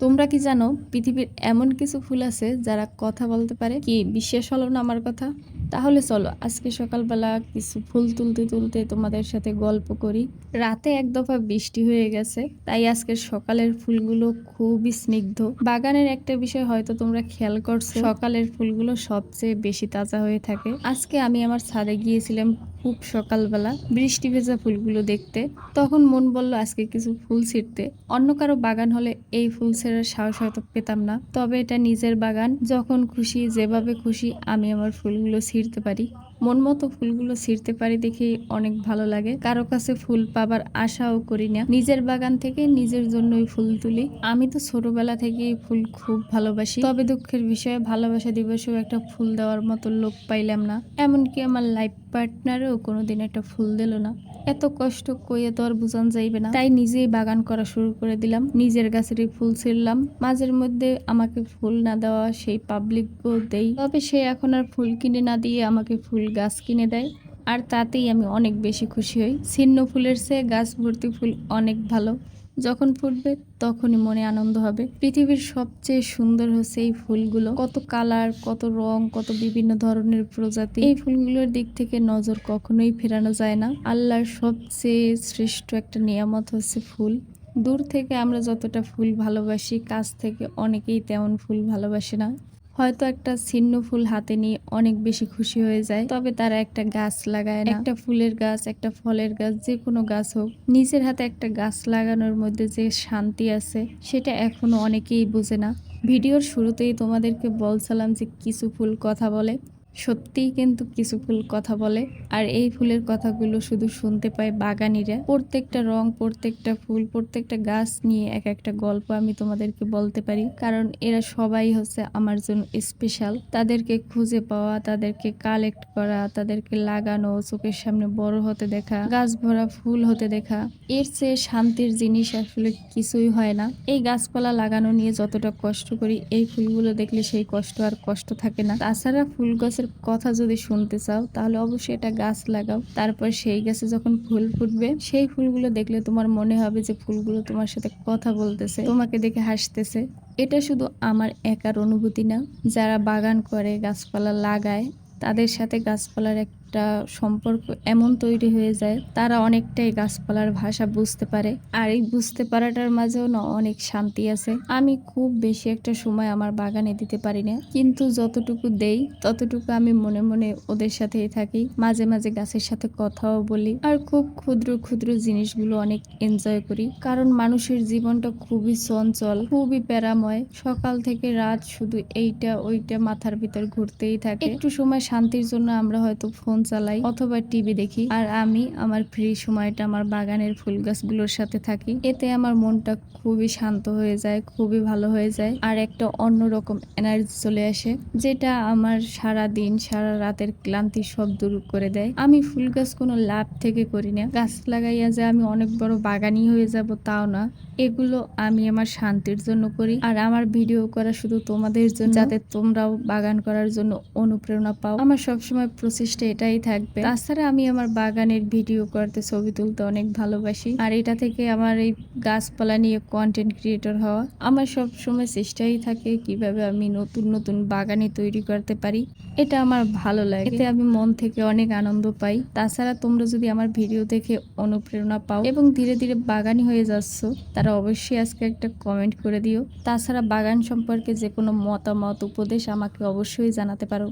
তোমরা কি জানো, পৃথিবীর এমন কিছু ফুল আছে যারা কথা বলতে পারে? কি বিশ্বাস হলো না আমার কথা? তাহলে চলো, আজকে সকালবেলা কিছু ফুল তুলতে তুলতে তোমাদের সাথে গল্প করি। রাতে এক দফা বৃষ্টি হয়ে গেছে, তাই আজকে সকালের ফুলগুলো খুবই স্নিগ্ধ। বাগানের একটা বিষয় হয়তো তোমরা খেয়াল করছ, সকালের ফুলগুলো সবচেয়ে বেশি তাজা হয়ে থাকে। আজকে আমি আমার ছাদে গিয়েছিলাম খুব সকালবেলা বৃষ্টি ভেজা ফুলগুলো দেখতে। তখন মন বলল, আজকে কিছু ফুল ছিঁড়তে। অন্য কারও বাগান হলে এই ফুল ছেঁড়ার সাহস হয়তো পেতাম না। তবে এটা নিজের বাগান। যখন খুশি, যেভাবে খুশি আমি আমার ফুলগুলো ছিঁড়তে পারি। মন মতো ফুলগুলো ছিঁড়তে পারি দেখে অনেক ভালো লাগে। কারও কাছে ফুল পাবার আশাও করি না। নিজের বাগান থেকে নিজের জন্যই ফুল তুলি। আমি তো ছোটবেলা থেকেই ফুল খুব ভালোবাসি। তবে দুঃখের বিষয়ে ভালোবাসা দিবসেও একটা ফুল দেওয়ার মতো লোক পাইলাম না। এমনকি আমার লাইফ পার্টনারও কোনোদিন একটা ফুল দিল না। এত কষ্ট কইয়ে তো আর বুঝান যাইবে না। তাই নিজেই বাগান করা শুরু করে দিলাম। নিজের গাছেরই ফুল ছিঁড়লাম। মাঝের মধ্যে আমাকে ফুল না দেওয়া সেই পাবলিকও দেই। তবে সে এখন আর ফুল কিনে না দিয়ে আমাকে ফুল গাছ কিনে দেয়, আর তাতেই আমি অনেক বেশি খুশি হই। ছিন্ন ফুলের চেয়ে গাছ ভর্তি ফুল অনেক ভালো। যখন ফুটবে তখনই মনে আনন্দ হবে। পৃথিবীর সবচেয়ে সুন্দর হচ্ছে এই ফুলগুলো। কত কালার, কত রং, কত বিভিন্ন ধরনের প্রজাতি। এই ফুলগুলোর দিক থেকে নজর কখনোই ফেরানো যায় না। আল্লাহর সবচেয়ে শ্রেষ্ঠ একটা নিয়ামত হচ্ছে ফুল। দূর থেকে আমরা যতটা ফুল ভালোবাসি, কাছ থেকে অনেকেই তেমন ফুল ভালোবাসে না। হয়তো একটা ছিন্ন ফুল হাতে নিয়ে অনেক বেশি খুশি হয়ে যায়। তবে তারা একটা গাছ লাগায় না। একটা ফুলের গাছ, একটা ফলের গাছ, যে কোনো গাছ হোক। নিজের হাতে একটা গাছ লাগানোর মধ্যে যে শান্তি আছে, সেটা এখনও অনেকেই বোঝে না। ভিডিওর শুরুতেই তোমাদেরকে বলছিলাম যে কিছু ফুল কথা বলে। সত্যিই কিন্তু কিছু ফুল কথা বলে। আর এই ফুলের কথাগুলো শুধু শুনতে পায় বাগানিরা। প্রত্যেকটা রং, প্রত্যেকটা ফুল, প্রত্যেকটা গাছ নিয়ে এক একটা গল্প আমি তোমাদেরকে বলতে পারি। কারণ এরা সবাই হচ্ছে আমার জন্য স্পেশাল তাদেরকে খুঁজে পাওয়া, তাদেরকে কালেক্ট করা, তাদেরকে লাগানো, চোখের সামনে বড় হতে দেখা, গাছ ভরা ফুল হতে দেখা। এর চেয়ে শান্তির জিনিস আসলে কিছুই হয় না। এই গাছপালা লাগানো নিয়ে যতটা কষ্ট করি, এই ফুলগুলো দেখলে সেই কষ্ট আর কষ্ট থাকে না। তাছাড়া ফুল গাছের কথা যদি শুনতে চাও, তাহলে অবশ্যই এটা গাছ লাগাও। তারপর সেই গাছে যখন ফুল ফুটবে, সেই ফুলগুলো দেখলে তোমার মনে হবে যে ফুলগুলো তোমার সাথে কথা বলতেছে, তোমাকে দেখে হাসতেছে। এটা শুধু আমার একার অনুভূতি না, যারা বাগান করে, গাছপালা লাগায়, তাদের সাথে গাছপালার একটা সম্পর্ক এমন তৈরি হয়ে যায়, তারা অনেকটাই গাছপালার ভাষা বুঝতে পারে। আর এই বুঝতে পারাটার মাঝেও না অনেক শান্তি আছে। আমি খুব বেশি একটা সময় আমার বাগানে দিতে পারি না। কিন্তু যতটুকু দেই, ততটুকু আমি মনে মনে ওদের সাথেই থাকি। মাঝে মাঝে গাছের সাথে কথাও বলি। আর খুব ক্ষুদ্র ক্ষুদ্র জিনিসগুলো অনেক এনজয় করি। কারণ মানুষের জীবনটা খুবই চঞ্চল, খুবই প্যারাময়। সকাল থেকে রাত শুধু এইটা, ওইটা মাথার ভিতর ঘুরতেই থাকে। একটু সময় শান্তির জন্য আমরা হয়তো ফোন চালাই অথবা টিভি দেখি। আর আমি আমার ফ্রি সময়টা আমার বাগানের ফুল গাছগুলোর সাথে থাকি। এতে আমার মনটা খুবই শান্ত হয়ে যায়, খুবই ভালো হয়ে যায় আর একটা অন্যরকম এনার্জি চলে আসে, যেটা আমার সারা দিন সারা রাতের ক্লান্তি সব দূর করে দেয়। আমি ফুল গাছ কোনো লাভ থেকে করি না। গাছ লাগাইয়া যে আমি অনেক বড় বাগানি হয়ে যাব তাও না। এগুলো আমি আমার শান্তির জন্য করি আর আমার ভিডিও করা শুধু তোমাদের জন্য, যাতে তোমরাও বাগান করার জন্য অনুপ্রেরণা পাও। আমার সবসময় প্রচেষ্টা এটাই থাকবে। তাছাড়া আমি আমার বাগানের ভিডিও করতে ছবি তুলতে অনেক ভালোবাসি। আর এটা থেকে আমার এই গাছপালা নিয়ে কন্টেন্ট ক্রিয়েটর হওয়া আমার সব সময় চেষ্টাই থাকে কীভাবে আমি নতুন নতুন বাগানে তৈরি করতে পারি। এটা আমার ভালো লাগে। এতে আমি মন থেকে অনেক আনন্দ পাই। তাছাড়া তোমরা যদি আমার ভিডিও দেখে অনুপ্রেরণা পাও এবং ধীরে ধীরে বাগানি হয়ে যাচ্ছ, তারা অবশ্যই আজকে একটা কমেন্ট করে দিও। তাছাড়া বাগান সম্পর্কে যে কোনো মতামত, উপদেশ আমাকে অবশ্যই জানাতে পারো।